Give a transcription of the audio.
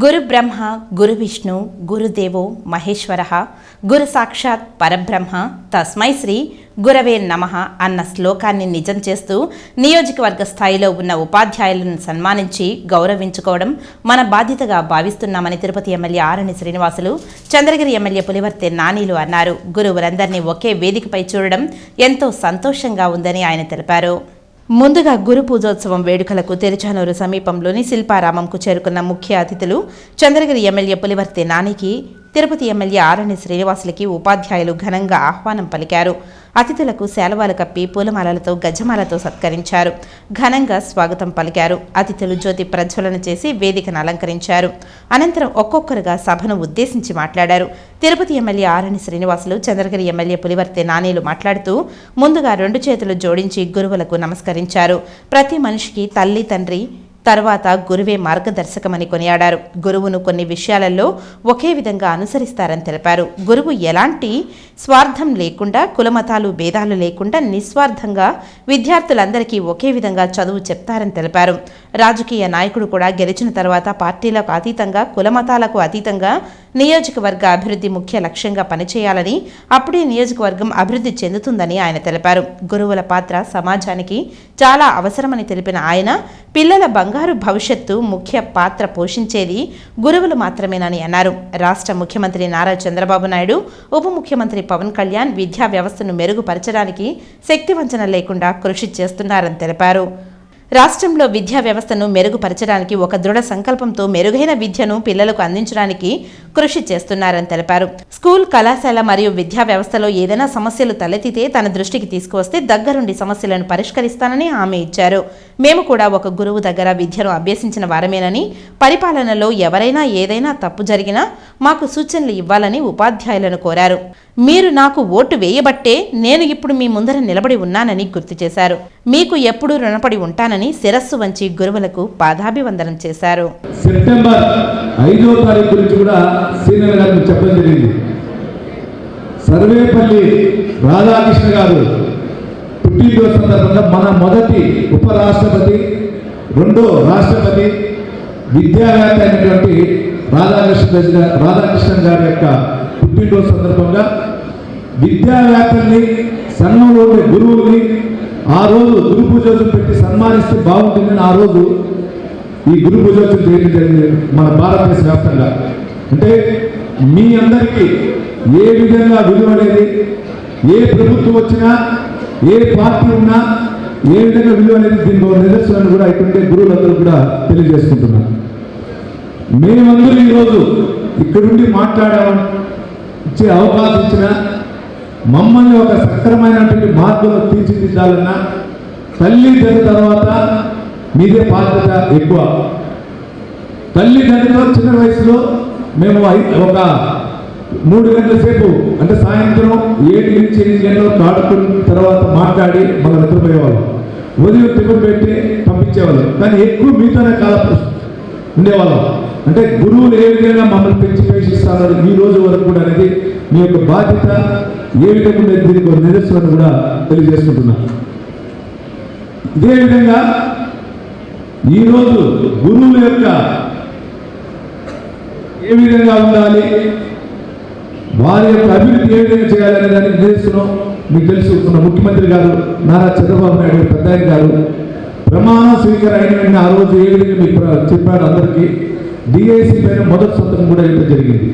గురు బ్రహ్మ గురు విష్ణు గురుదేవో మహేశ్వర గురు సాక్షాత్ పరబ్రహ్మ తస్మై శ్రీ గురవే నమ అన్న శ్లోకాన్ని నిజం చేస్తూ నియోజకవర్గ స్థాయిలో ఉన్న ఉపాధ్యాయులను సన్మానించి గౌరవించుకోవడం మన బాధ్యతగా భావిస్తున్నామని తిరుపతి ఎమ్మెల్యే ఆరణి శ్రీనివాసులు చంద్రగిరి ఎమ్మెల్యే పులివర్తె నానీలు అన్నారు. గురువులందరినీ ఒకే వేదికపై చూడడం ఎంతో సంతోషంగా ఉందని ఆయన తెలిపారు. ముందుగా గురు పూజోత్సవం వేడుకలకు తెరిచానూరు సమీపంలోని శిల్పారామంకు చేరుకున్న ముఖ్య అతిథులు చంద్రగిరి ఎమ్మెల్యే పులివర్తె నానికి తిరుపతి ఎమ్మెల్యే ఆరణి శ్రీనివాసులకి ఉపాధ్యాయులు ఘనంగా ఆహ్వానం పలికారు. అతిథులకు శాలువాలు కప్పి పూలమాలలతో గజమాలతో సత్కరించారు. ఘనంగా స్వాగతం పలికారు. అతిథులు జ్యోతి ప్రజ్వలన చేసి వేదికను అలంకరించారు. అనంతరం ఒక్కొక్కరుగా సభను ఉద్దేశించి మాట్లాడారు. తిరుపతి ఎమ్మెల్యే ఆరణి శ్రీనివాసులు చంద్రగిరి ఎమ్మెల్యే పులివర్తి నానీలు మాట్లాడుతూ ముందుగా రెండు చేతులు జోడించి గురువులకు నమస్కరించారు. ప్రతి మనిషికి తల్లి తండ్రి తర్వాత గురువే మార్గదర్శకమని కొనియాడారు. గురువును కొన్ని విషయాలలో ఒకే విధంగా అనుసరిస్తారని తెలిపారు. గురువు ఎలాంటి స్వార్థం లేకుండా కులమతాలు భేదాలు లేకుండా నిస్వార్థంగా విద్యార్థులందరికీ ఒకే విధంగా చదువు చెప్తారని తెలిపారు. రాజకీయ నాయకుడు కూడా గెలిచిన తర్వాత పార్టీలకు అతీతంగా కులమతాలకు అతీతంగా నియోజకవర్గ అభివృద్ధి ముఖ్య లక్ష్యంగా పనిచేయాలని అప్పుడే నియోజకవర్గం అభివృద్ధి చెందుతుందని ఆయన తెలిపారు. గురువుల పాత్ర సమాజానికి చాలా అవసరమని తెలిపిన ఆయన పిల్లల బంగారు భవిష్యత్తు ముఖ్య పాత్ర పోషించేది గురువులు మాత్రమేనని అన్నారు. రాష్ట్ర ముఖ్యమంత్రి నారా చంద్రబాబు నాయుడు ఉప ముఖ్యమంత్రి పవన్ కళ్యాణ్ విద్యా వ్యవస్థను మెరుగుపరచడానికి శక్తివంచన లేకుండా కృషి చేస్తున్నారని తెలిపారు. రాష్ట్రంలో విద్యా వ్యవస్థను మెరుగుపరచడానికి ఒక దృఢ సంకల్పంతో మెరుగైన విద్యను పిల్లలకు అందించడానికి కృషి చేస్తున్నారని తెలిపారు. స్కూల్ కళాశాల మరియు విద్యా వ్యవస్థలో ఏదైనా సమస్యలు తలెత్తితే తన దృష్టికి తీసుకువస్తే దగ్గరుండి సమస్యలను పరిష్కరిస్తానని ఆమె ఇచ్చారు. మేము కూడా ఒక గురువు దగ్గర విద్యను అభ్యసించిన వారమేనని పరిపాలనలో ఎవరైనా ఏదైనా తప్పు జరిగినా మాకు సూచనలు ఇవ్వాలని ఉపాధ్యాయులను కోరారు. మీరు నాకు ఓటు వేయబట్టే నేను ఇప్పుడు మీ ముందర నిలబడి ఉన్నానని గుర్తు చేశారు. మీకు ఎప్పుడూ రుణపడి ఉంటానని శిరస్సు వంచి గురువులకు పాదాభివందనం చేశారు. సెప్టెంబర్ ఐదో తారీఖు గురించి కూడా సీనియర్ గారు చెప్పడం జరిగింది. సర్వేపల్లి రాధాకృష్ణ గారు పుట్టినరోజు సందర్భంగా మన మొదటి ఉపరాష్ట్రపతి రెండో రాష్ట్రపతి విద్యావేత్త అయినటువంటి రాధాకృష్ణ గారి- రాధాకృష్ణన్ గారి యొక్క పుట్టినరోజు సందర్భంగా విద్యావేత్తల్ని సంఘంలో ఉండే ఆ రోజు గురు పూజోత్సవం పెట్టి సన్మానిస్తే బాగుంటుందని ఆ రోజు ఈ గురు పూజోత్సవం చేయడం జరిగింది మన భారతదేశ వ్యాప్తంగా. అంటే మీ అందరికీ ఏ విధంగా విలువ అనేది ఏ ప్రభుత్వం వచ్చినా ఏ పార్టీ ఉన్నా ఏ విధంగా విలువ అనేది దీనికి నిదర్శనాన్ని కూడా ఇటువంటి గురువులందరూ కూడా తెలియజేసుకుంటున్నారు. మేమందరూ ఈరోజు ఇక్కడ నుండి మాట్లాడామని ఇచ్చే అవకాశం ఇచ్చిన మమ్మల్ని ఒక సక్రమైనటువంటి మార్గంలో తీర్చిదిద్దాలన్నా తల్లిదండ్రుల తర్వాత మీదే బాధ్యత ఎక్కువ. తల్లిదండ్రులు చిన్న వయసులో మేము ఐ- ఒక మూడు గంటల సేపు అంటే సాయంత్రం ఏడు నుంచి ఎనిమిది గంటలు ఆడుకున్న తర్వాత మాట్లాడి మన నిద్రపోయేవాళ్ళం. ఉదయం టిఫిన్ పెట్టి పంపించేవాళ్ళం. కానీ ఎక్కువ మీతోనే కాల ఉండేవాళ్ళం. అంటే గురువులు ఏ విధంగా మమ్మల్ని పెంచి పోషిస్తారో ఈ రోజు వరకు కూడా అనేది మీ యొక్క బాధ్యత ఏ విధంగా దీనికి ఒక నిదర్శనం కూడా తెలియజేసుకుంటున్నాను ఇదే విధంగా ఈరోజు గురువుల యొక్క ఏ విధంగా ఉండాలి? వారి యొక్క అభివృద్ధి ఏ విధంగా చేయాలనే దానికి నిదర్శనం మీకు తెలుసు మన ముఖ్యమంత్రి గారు నారా చంద్రబాబు నాయుడు పెద్ద గారు ప్రమాణ స్వీకారం అయిన వెంటనే ఆ రోజు ఏ విధంగా మీకు చెప్పాడు అందరికీ? డిఐసి పైన మొదటి సంతకం కూడా ఇవ్వడం జరిగింది.